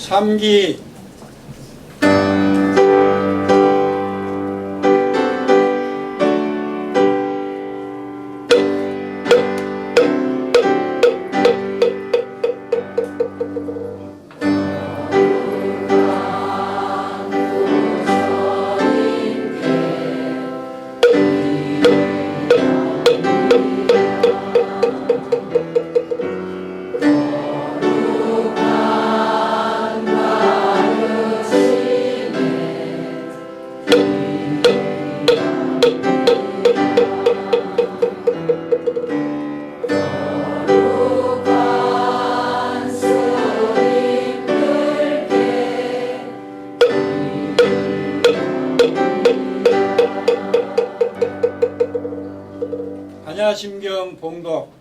삼기 한야심경 봉독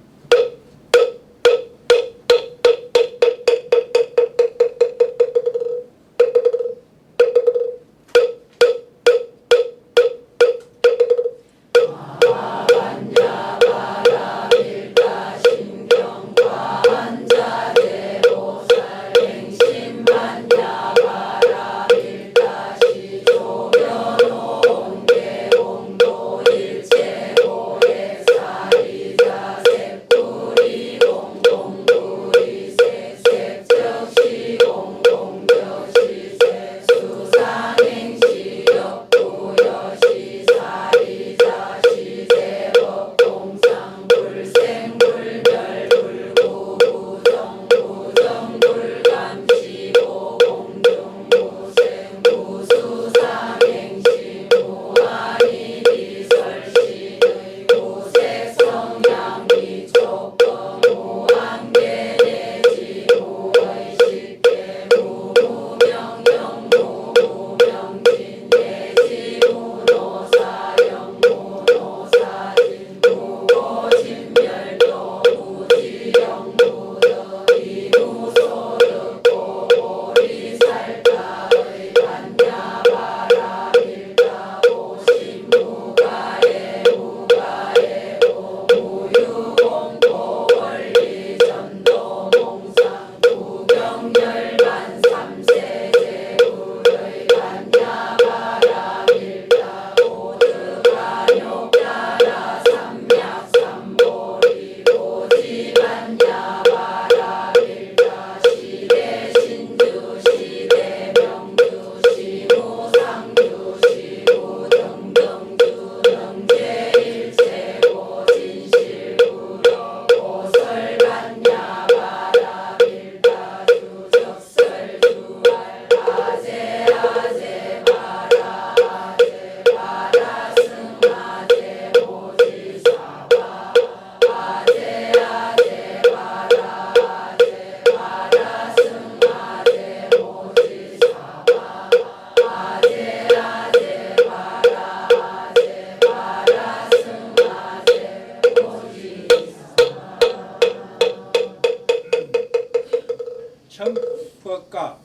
청법가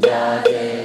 Dade.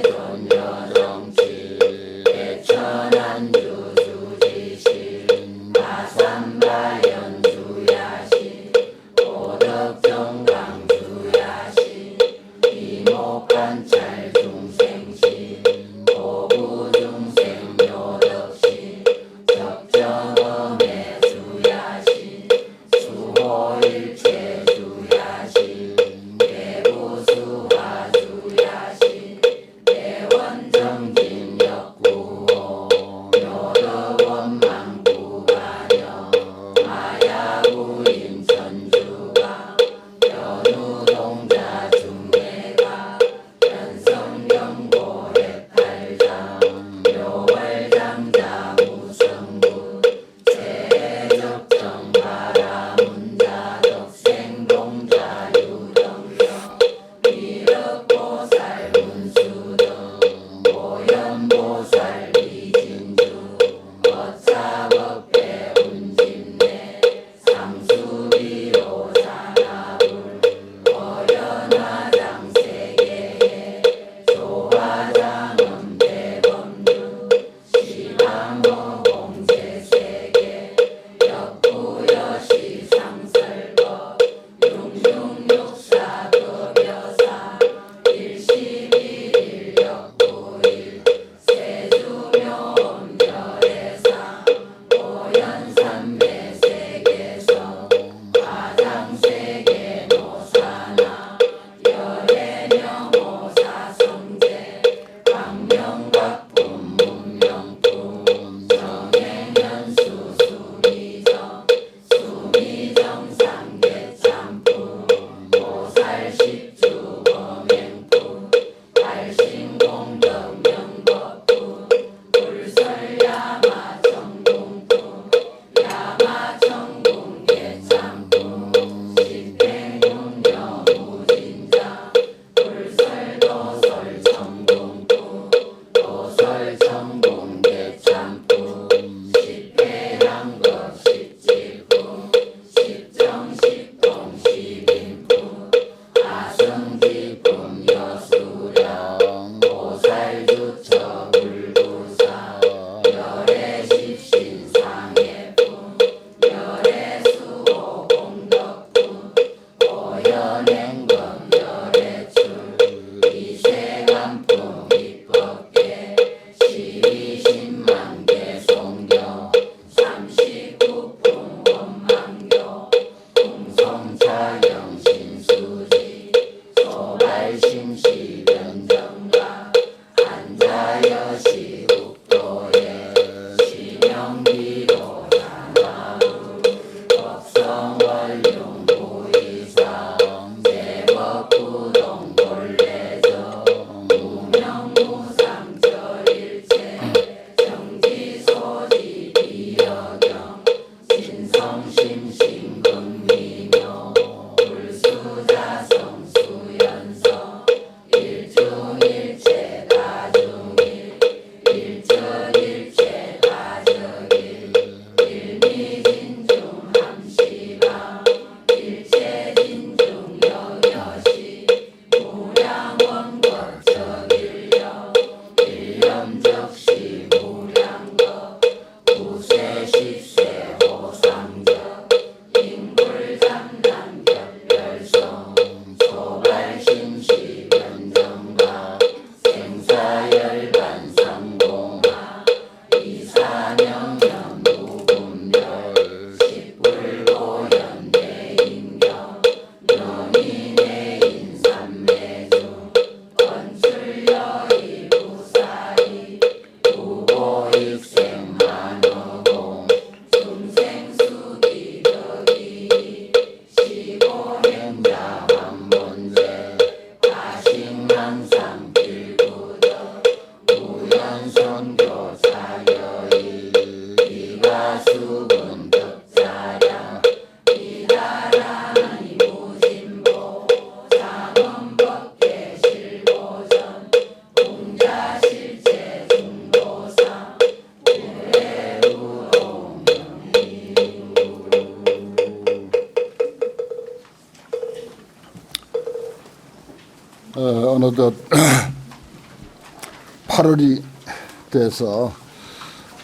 돼서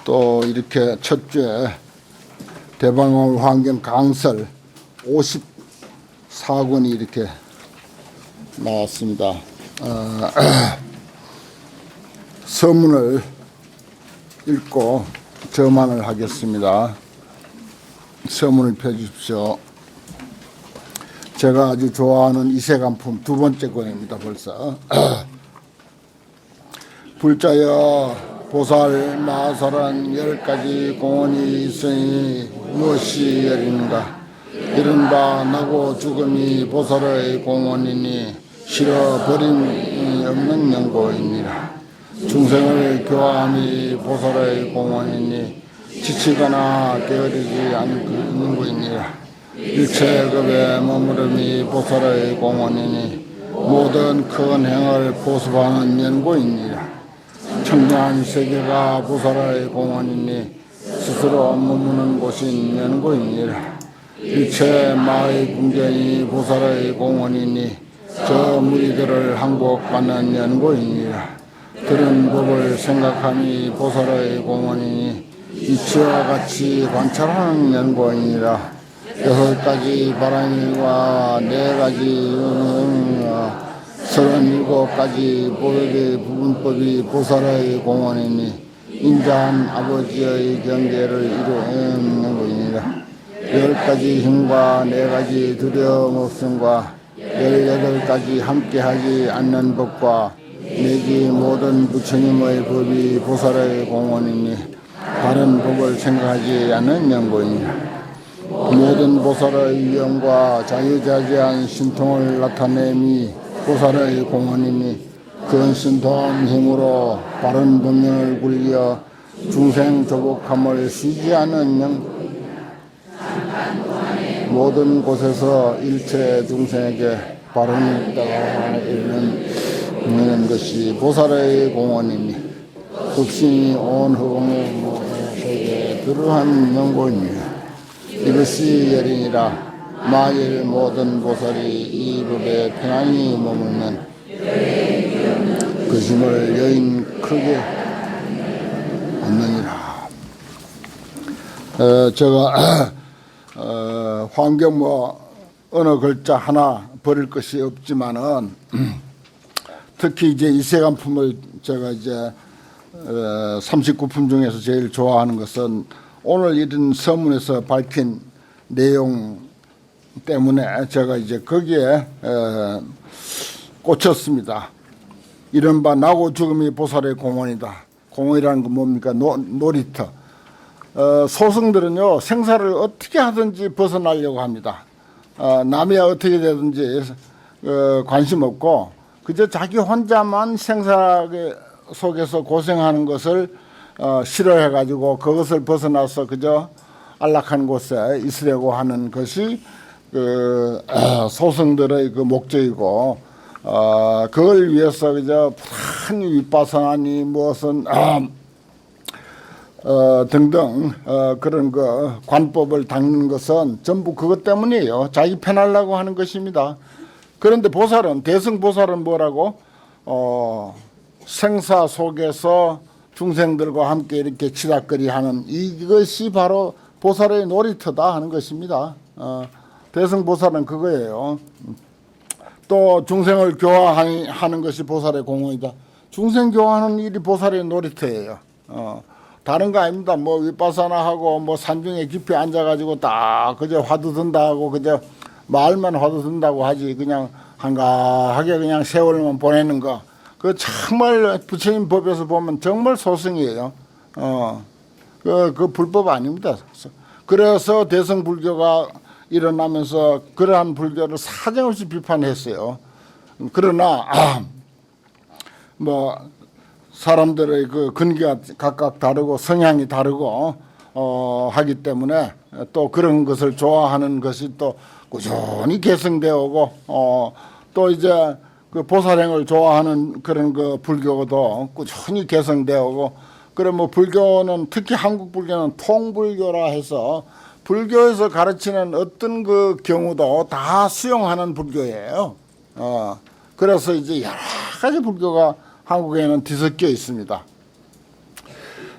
또 이렇게 첫째 대방울 환경 강설 54권이 이렇게 나왔습니다. 어, 서문을 읽고 저만을 하겠습니다. 서문을 펴주십시오. 제가 아주 좋아하는 이세간품 두 번째 권입니다. 벌써 불자여 보살 마살한 열 가지 공원이 있으니 무엇이 열인가? 이른바 나고 죽음이 보살의 공원이니 실어 버림이 없는 연고이니라. 중생을 교화함이 보살의 공원이니 지치거나 게으르지 않는 거이니라. 일체급의 머무름이 보살의 공원이니 모든 큰 행을 보습하는 연고이니라 청량한 세계가 보살의 공원이니 스스로 머무는 곳인 연고이니라 일체 마의 궁전이 보살의 공원이니 저 무리들을 항복받는 연고이니라 들은 법을 생각함이 보살의 공원이니 이치와 같이 관찰하는 연고이니라? 여섯 가지 바람일과 네 가지 음, 서른일곱 가지 보백의 부분법이 보살의 공원이니 인자한 아버지의 경계를 이루는 것이니라. 열 가지 힘과 네 가지 두려움 없음과 열여덟 가지 함께하지 않는 법과 내지 모든 부처님의 법이 보살의 공원이니 다른 법을 생각하지 않는 연고이니라. 모든 보살의 위엄과 자유자재한 신통을 나타내미 보살의 공헌이니 그 신통 힘으로 바른 법명을 굴려 중생 조복함을 쉬지 않은 영 모든 곳에서 일체 중생에게 바른 일다가 이르는 것이 보살의 공헌이니 급신이 온 허공의 세계에 들어한 명고입니다. 이것이 열이니라 만일 모든 보살이 이 법에 편안히 머물면 그 힘을 여인 크게 얻느니라. 어, 제가 어, 환경 뭐 어느 글자 하나 버릴 것이 없지만은 특히 이제 이세간 품을 제가 이제 어, 39품 중에서 제일 좋아하는 것은 오늘 이런 서문에서 밝힌 내용 때문에 제가 이제 거기에 어, 꽂혔습니다. 이른바 나고 죽음이 보살의 공원이다. 공원이라는 건 뭡니까? 노, 놀이터. 어, 소승들은요 생사를 어떻게 하든지 벗어나려고 합니다. 어, 남이 어떻게 되든지 어, 관심 없고 그저 자기 혼자만 생사 속에서 고생하는 것을 어, 싫어해 가지고 그것을 벗어나서 그저 안락한 곳에 있으려고 하는 것이 그 어, 소승들의 그 목적이고 어, 그걸 위해서 그저 푸란히 윗바사니 무엇은 어, 어, 등등 어, 그런 그 관법을 닦는 것은 전부 그것 때문이에요. 자기 편하려고 하는 것입니다. 그런데 보살은 대승 보살은 뭐라고 어, 생사 속에서 중생들과 함께 이렇게 치닥거리하는 이것이 바로 보살의 놀이터다 하는 것입니다. 어, 대승 보살은 그거예요. 또 중생을 교화하는 것이 보살의 공헌이다. 중생 교화하는 일이 보살의 놀이터예요. 어, 다른 거 아닙니다. 뭐 윗바사나 하고 뭐 산중에 깊이 앉아가지고 딱 그저 화두 든다 하고 그저 말만 화두 든다고 하지 그냥 한가하게 그냥 세월만 보내는 거. 그 정말 부처님 법에서 보면 정말 소승이에요. 어, 그, 그 불법 아닙니다. 그래서 대성 불교가 일어나면서 그러한 불교를 사정없이 비판했어요. 그러나 아, 뭐 사람들의 그 근기가 각각 다르고 성향이 다르고 어, 하기 때문에 또 그런 것을 좋아하는 것이 또 꾸준히 계승되어 오고 어, 또 이제 그 보살행을 좋아하는 그런 그 불교도 꾸준히 개성되어 오고 그래 뭐 불교는 특히 한국 불교는 통불교라 해서 불교에서 가르치는 어떤 그 경우도 다 수용하는 불교예요. 어, 그래서 이제 여러 가지 불교가 한국에는 뒤섞여 있습니다.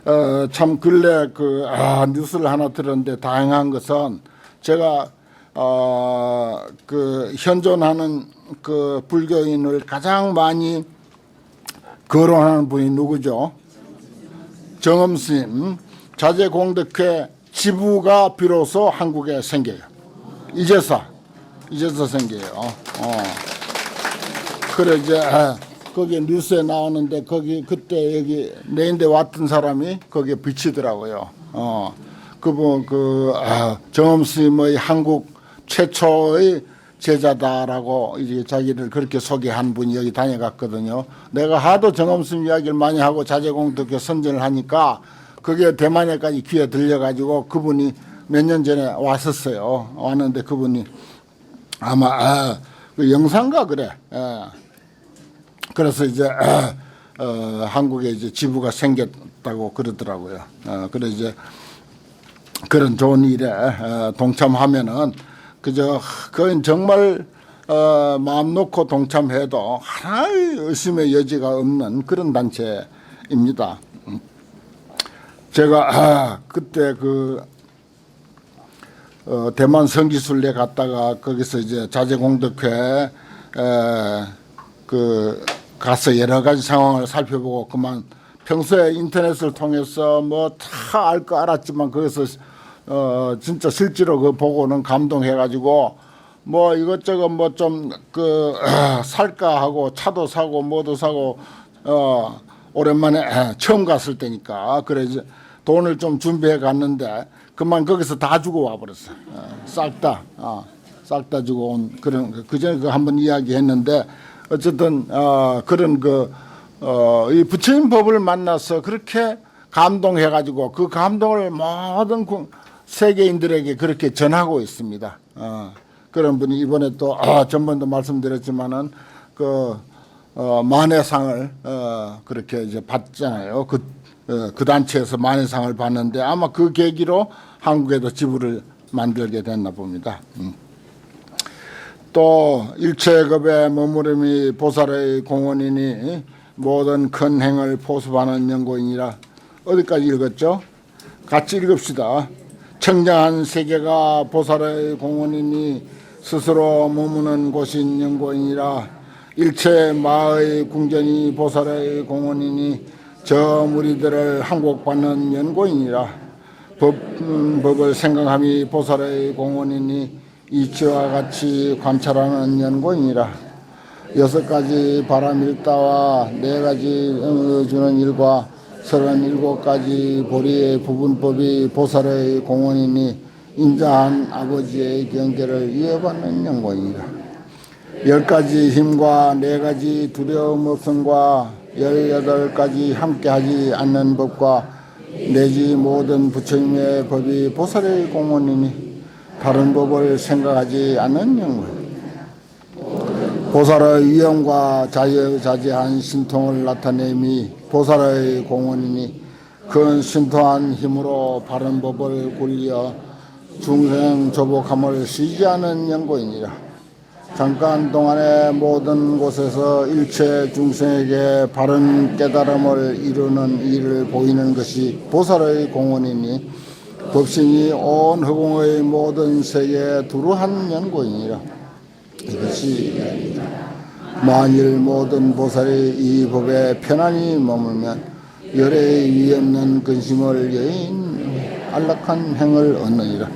어, 참 근래 그 아, 뉴스를 하나 들었는데 다행한 것은 제가 어, 그 현존하는 그 불교인을 가장 많이 거론하는 분이 누구죠? 정엄 스님 자제공덕회 지부가 비로소 한국에 생겨요. 이제서 이제서 생겨요. 어. 그래 이제 아, 거기 뉴스에 나오는데 거기 그때 여기 내인데 왔던 사람이 거기에 비치더라고요. 어. 그분 그 아, 정엄 스님의 한국 최초의 제자다라고 이제 자기를 그렇게 소개한 분이 여기 다녀갔거든요. 내가 하도 정엄 스님 이야기를 많이 하고 자제공덕회 선전을 하니까 그게 대만에까지 귀에 들려가지고 그분이 몇 년 전에 왔었어요. 왔는데 그분이 아마 아, 그 영상가 그래. 예. 그래서 이제 어, 한국에 이제 지부가 생겼다고 그러더라고요. 어, 그래 이제 그런 좋은 일에 어, 동참하면은 그저 그건 정말 어, 마음 놓고 동참해도 하나의 의심의 여지가 없는 그런 단체입니다. 음. 제가 아, 그때 그 어, 대만 성기순례 갔다가 거기서 이제 자제공덕회 에, 그 가서 여러 가지 상황을 살펴보고 그만 평소에 인터넷을 통해서 뭐 다 알 거 알았지만 거기서 어 진짜 실제로 그 보고는 감동해가지고 뭐 이것저것 뭐 좀 그 살까 하고 차도 사고 뭐도 사고 어 오랜만에 처음 갔을 때니까 그래 이제 돈을 좀 준비해 갔는데 그만 거기서 다 주고 와버렸어 싹 다 어, 싹다 주고 온 그런 그 전에 그 한번 이야기했는데 어쨌든 어 그런 그 어 이 부처님 법을 만나서 그렇게 감동해 가지고 그 감동을 모든 구- 세계인들에게 그렇게 전하고 있습니다. 어, 그런 분이 이번에 또 아, 전번도 말씀드렸지만은 그 어, 만회상을 어, 그렇게 이제 받잖아요. 그, 어, 그 단체에서 만회상을 받는데 아마 그 계기로 한국에도 지부를 만들게 됐나 봅니다. 음. 또 일체급의 머무름이 보살의 공원이니 모든 큰 행을 포습하는 연고인이라 어디까지 읽었죠? 같이 읽읍시다. 청정한 세계가 보살의 공원이니 스스로 머무는 곳인 연고인이라 일체 마의 궁전이 보살의 공원이니 저 무리들을 항복받는 연고인이라 법, 음, 법을 생각함이 보살의 공원이니 이치와 같이 관찰하는 연고인이라 여섯 가지 바람일다와 네 가지 주는 일과 서른 일곱 가지 보리의 부분법이 보살의 공원이니 인자한 아버지의 경계를 이어받는 연고인이라 열 가지 힘과 네 가지 두려움 없음과 열여덟 가지 함께하지 않는 법과 내지 모든 부처님의 법이 보살의 공원이니 다른 법을 생각하지 않는 영혼. 보살의 위엄과 자유자재한 신통을 나타내미 보살의 공원이니 큰 신통한 힘으로 바른 법을 굴려 중생 조복함을 쉬지 않은 연고이니라. 잠깐 동안에 모든 곳에서 일체 중생에게 바른 깨달음을 이루는 일을 보이는 것이 보살의 공원이니 법신이 온 허공의 모든 세계에 두루한 연고이니라. 이것이. 만일 모든 보살이 이 법에 편안히 머물면 열의 위 없는 근심을 여인 안락한 행을 얻느니라.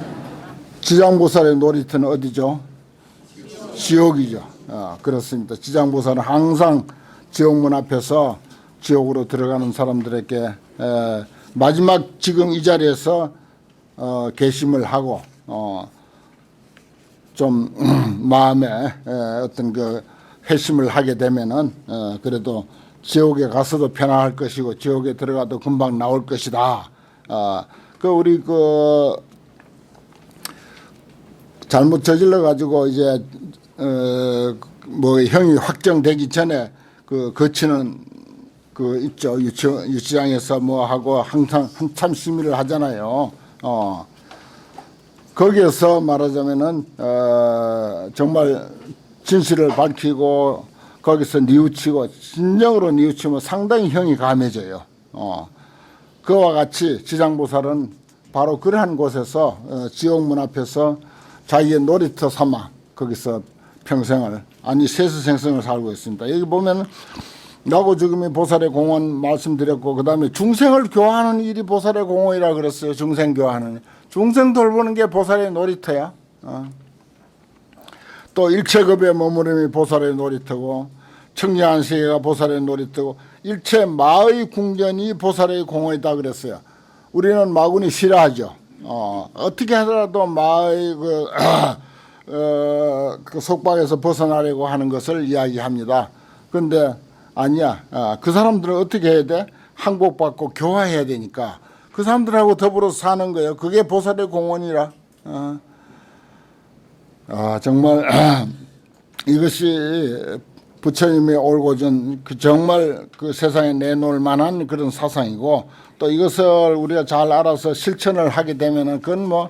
지장보살의 놀이터는 어디죠? 지옥이죠. 어, 그렇습니다. 지장보살은 항상 지옥문 앞에서 지옥으로 들어가는 사람들에게 에, 마지막 지금 이 자리에서 어, 개심을 하고 어, 좀 마음에 에, 어떤 그 회심을 하게 되면은 어, 그래도 지옥에 가서도 편안할 것이고 지옥에 들어가도 금방 나올 것이다. 어, 그 우리 그 잘못 저질러 가지고 이제 어 뭐 형이 확정되기 전에 그 거치는 그 있죠 유치, 유치장에서 뭐 하고 항상 한참 심의를 하잖아요. 어 거기에서 말하자면은 어 정말 진실을 밝히고 거기서 뉘우치고 진정으로 뉘우치면 상당히 형이 감해져요. 어 그와 같이 지장보살은 바로 그러한 곳에서 어, 지옥문 앞에서 자기의 놀이터 삼아 거기서 평생을 아니 세수생생을 살고 있습니다. 여기 보면 나고 죽음이 보살의 공원 말씀드렸고 그 다음에 중생을 교화하는 일이 보살의 공원이라 그랬어요. 중생 교화하는 중생 돌보는 게 보살의 놀이터야. 어. 또 일체급의 머무름이 보살의 놀이터고 청량한 세계가 보살의 놀이터고 일체 마의 궁전이 보살의 공원이다 그랬어요. 우리는 마군이 싫어하죠. 어, 어떻게 하더라도 마의 그, 어, 그 속박에서 벗어나려고 하는 것을 이야기합니다. 그런데 아니야. 아, 그 사람들은 어떻게 해야 돼? 항복받고 교화해야 되니까 그 사람들하고 더불어 사는 거예요. 그게 보살의 공원이라. 어. 아 정말 이것이 부처님의 올고전 그 정말 그 세상에 내놓을 만한 그런 사상이고 또 이것을 우리가 잘 알아서 실천을 하게 되면은 그건 뭐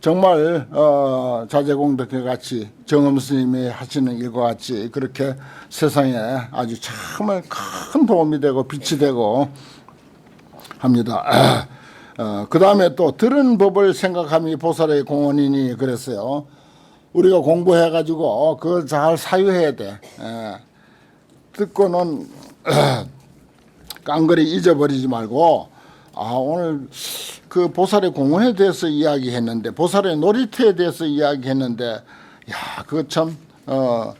정말 어 자제공덕회 같이 정엄 스님이 하시는 일과 같이 그렇게 세상에 아주 정말 큰 도움이 되고 빛이 되고 합니다. 어, 그 다음에 또 들은 법을 생각함이 보살의 공헌이니 그랬어요. 우리가 공부해가지고 그걸 잘 사유해야 돼. 예. 듣고는 깡그리 잊어버리지 말고 아 오늘 그 보살의 공원에 대해서 이야기했는데 보살의 놀이터에 대해서 이야기했는데 야 그거 참 어,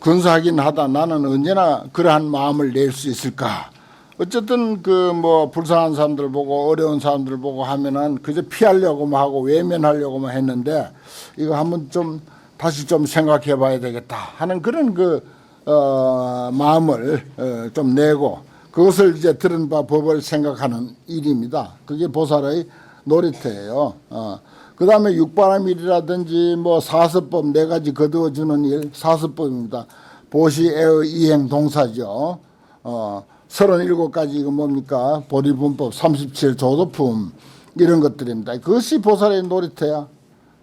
근사하긴 하다. 나는 언제나 그러한 마음을 낼 수 있을까? 어쨌든 그 뭐 불쌍한 사람들 보고 어려운 사람들 보고 하면은 그저 피하려고만 하고 외면하려고만 했는데 이거 한번 좀 다시 좀 생각해 봐야 되겠다 하는 그런 그 어, 마음을 어, 좀 내고 그것을 이제 들은 바 법을 생각하는 일입니다. 그게 보살의 놀이터예요. 어. 그 다음에 육바람일이라든지 뭐 사서법 네 가지 거두어주는 일 사서법입니다. 보시, 애의 이행, 동사죠. 어, 37가지 이거 뭡니까? 보리분법, 37 조도품 이런 것들입니다. 그것이 보살의 놀이터야.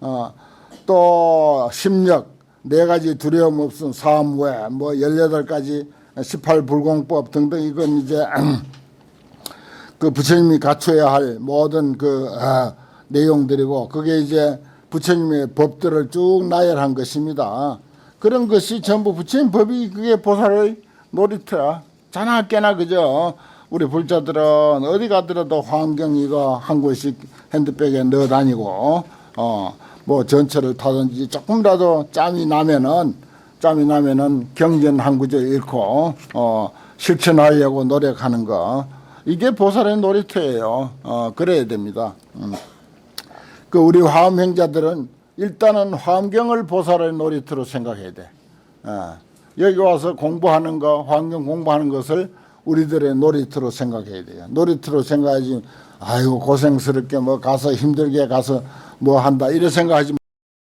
어, 또 심력 네 가지 두려움 없음 사무회 뭐 18가지 18불공법 등등 이건 이제 그 부처님이 갖춰야 할 모든 그 아, 내용들이고 그게 이제 부처님의 법들을 쭉 나열한 것입니다. 그런 것이 전부 부처님 법이 그게 보살의 놀이터야. 자나 깨나 그죠. 우리 불자들은 어디 가더라도 환경 이거 한 곳씩 핸드백에 넣어 다니고 어 뭐 전철을 타든지 조금이라도 짬이 나면은 짬이 나면은 경전 한 구절 읽고 어 실천하려고 노력하는 거 이게 보살의 놀이터예요. 어 그래야 됩니다. 음. 그 우리 화엄 행자들은 일단은 화엄경을 보살의 놀이터로 생각해야 돼. 어, 여기 와서 공부하는 거, 환경 공부하는 것을 우리들의 놀이터로 생각해야 돼요. 놀이터로 생각하지, 아이고 고생스럽게 뭐 가서 힘들게 가서 뭐 한다 이래 생각하지.